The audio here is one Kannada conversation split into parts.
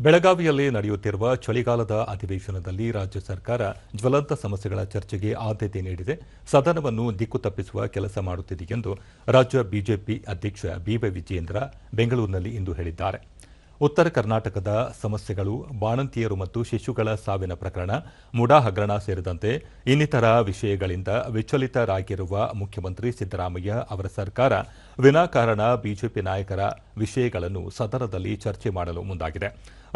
ಬೆಳಗಾವಿಯಲ್ಲಿ ನಡೆಯುತ್ತಿರುವ ಚಳಿಗಾಲದ ಅಧಿವೇಶನದಲ್ಲಿ ರಾಜ್ಯ ಸರ್ಕಾರ ಜ್ವಲಂತ ಸಮಸ್ಯೆಗಳ ಚರ್ಚೆಗೆ ಆದ್ಯತೆ ನೀಡಿದೆ. ಸದನವನ್ನು ದಿಕ್ಕು ತಪ್ಪಿಸುವ ಕೆಲಸ ಮಾಡುತ್ತಿದೆ ಎಂದು ರಾಜ್ಯ ಬಿಜೆಪಿ ಅಧ್ಯಕ್ಷ ಬಿವೈ ವಿಜಯೇಂದ್ರ ಬೆಂಗಳೂರಿನಲ್ಲಿ ಇಂದು ಹೇಳಿದ್ದಾರೆ. ಉತ್ತರ ಕರ್ನಾಟಕದ ಸಮಸ್ಯೆಗಳು, ಬಾಣಂತಿಯರು ಮತ್ತು ಶಿಶುಗಳ ಸಾವಿನ ಪ್ರಕರಣ, ಮುಡಾ ಹಗರಣ ಸೇರಿದಂತೆ ಇನ್ನಿತರ ವಿಷಯಗಳಿಂದ ವಿಚಲಿತರಾಗಿರುವ ಮುಖ್ಯಮಂತ್ರಿ ಸಿದ್ದರಾಮಯ್ಯ ಅವರ ಸರ್ಕಾರ ವಿನಾಕಾರಣ ಬಿಜೆಪಿ ನಾಯಕರ ವಿಷಯಗಳನ್ನು ಸದನದಲ್ಲಿ ಚರ್ಚೆ ಮಾಡಲು ಮುಂದಾಗಿದೆ.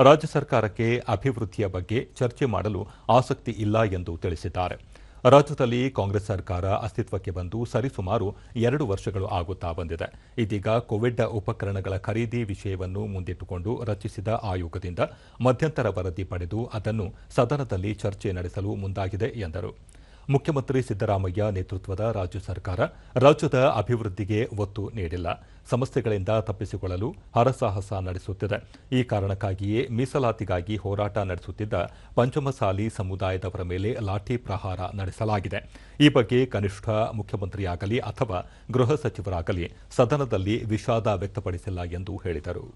ರಾಜ್ಯ ಸರ್ಕಾರಕ್ಕೆ ಅಭಿವೃದ್ಧಿಯ ಬಗ್ಗೆ ಚರ್ಚೆ ಮಾಡಲು ಆಸಕ್ತಿ ಇಲ್ಲ ಎಂದು ತಿಳಿಸಿದ್ದಾರೆ. ರಾಜ್ಯದಲ್ಲಿ ಕಾಂಗ್ರೆಸ್ ಸರ್ಕಾರ ಅಸ್ತಿತ್ವಕ್ಕೆ ಬಂದು ಸರಿಸುಮಾರು ಎರಡು ವರ್ಷಗಳು ಆಗುತ್ತಾ ಬಂದಿದೆ. ಇದೀಗ ಕೋವಿಡ್ ಉಪಕರಣಗಳ ಖರೀದಿ ವಿಷಯವನ್ನು ಮುಂದಿಟ್ಟುಕೊಂಡು ರಚಿಸಿದ ಆಯೋಗದಿಂದ ಮಧ್ಯಂತರ ವರದಿ ಪಡೆದು ಅದನ್ನು ಸದನದಲ್ಲಿ ಚರ್ಚೆ ನಡೆಸಲು ಮುಂದಾಗಿದೆ ಎಂದರು. ಮುಖ್ಯಮಂತ್ರಿ ಸಿದ್ದರಾಮಯ್ಯ ನೇತೃತ್ವದ ರಾಜ್ಯ ಸರ್ಕಾರ ರಾಜ್ಯದ ಅಭಿವೃದ್ಧಿಗೆ ಒತ್ತು ನೀಡಿಲ್ಲ. ಸಮಸ್ಯೆಗಳಿಂದ ತಪ್ಪಿಸಿಕೊಳ್ಳಲು ಹರಸಾಹಸ ನಡೆಸುತ್ತಿದೆ. ಈ ಕಾರಣಕ್ಕಾಗಿಯೇ ಮೀಸಲಾತಿಗಾಗಿ ಹೋರಾಟ ನಡೆಸುತ್ತಿದ್ದ ಪಂಚಮಸಾಲಿ ಸಮುದಾಯದವರ ಮೇಲೆ ಲಾಠಿ ಪ್ರಹಾರ ನಡೆಸಲಾಗಿದೆ. ಈ ಬಗ್ಗೆ ಕನಿಷ್ಠ ಮುಖ್ಯಮಂತ್ರಿಯಾಗಲಿ ಅಥವಾ ಗೃಹ ಸಚಿವರಾಗಲಿ ಸದನದಲ್ಲಿ ವಿಷಾದ ವ್ಯಕ್ತಪಡಿಸಿಲ್ಲ ಎಂದು ಹೇಳಿದರು.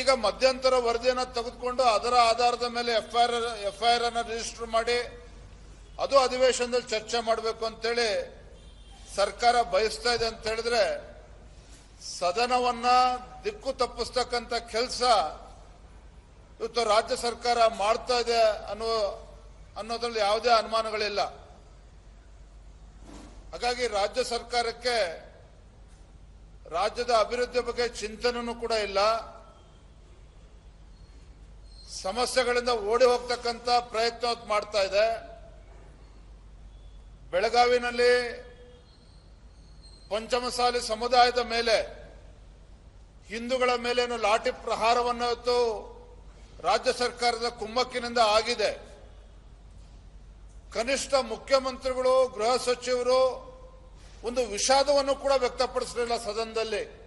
ಈಗ ಮಧ್ಯಂತರ ವರದಿಯನ್ನು ತೆಗೆದುಕೊಂಡು ಅದರ ಆಧಾರದ ಮೇಲೆ ಎಫ್ಐಆರ್ ಎಫ್ಐಆರ್ ಅನ್ನು ರಿಜಿಸ್ಟರ್ ಮಾಡಿ ಅದು ಅಧಿವೇಶನದಲ್ಲಿ ಚರ್ಚೆ ಮಾಡಬೇಕು ಅಂತೇಳಿ ಸರ್ಕಾರ ಬಯಸ್ತಾ ಇದೆ ಅಂತ ಹೇಳಿದ್ರೆ ಸದನವನ್ನ ದಿಕ್ಕು ತಪ್ಪಿಸ್ತಕ್ಕಂಥ ಕೆಲಸ ಇವತ್ತು ರಾಜ್ಯ ಸರ್ಕಾರ ಮಾಡ್ತಾ ಇದೆ ಅನ್ನೋ, ಅನ್ನೋದ್ರಲ್ಲಿ ಯಾವುದೇ ಅನುಮಾನಗಳಿಲ್ಲ. ಹಾಗಾಗಿ ರಾಜ್ಯ ಸರ್ಕಾರಕ್ಕೆ ರಾಜ್ಯದ ಅಭಿವೃದ್ಧಿ ಬಗ್ಗೆ ಚಿಂತನೂ ಕೂಡ ಇಲ್ಲ. ಸಮಸ್ಯೆಗಳಿಂದ ಓಡಿ ಹೋಗ್ತಕ್ಕಂಥ ಪ್ರಯತ್ನ ಮಾಡ್ತಾ ಇದೆ. ಬೆಳಗಾವಿನಲ್ಲಿ ಪಂಚಮಸಾಲಿ ಸಮುದಾಯದ ಮೇಲೆ, ಹಿಂದೂಗಳ ಮೇಲೇನು ಲಾಠಿ ಪ್ರಹಾರವನ್ನು ರಾಜ್ಯ ಸರ್ಕಾರದ ಕುಮ್ಮಕ್ಕಿನಿಂದ ಆಗಿದೆ. ಕನಿಷ್ಠ ಮುಖ್ಯಮಂತ್ರಿಗಳು, ಗೃಹ ಸಚಿವರು ಒಂದು ವಿಷಾದವನ್ನು ಕೂಡ ವ್ಯಕ್ತಪಡಿಸಲಿಲ್ಲ ಸದನದಲ್ಲಿ.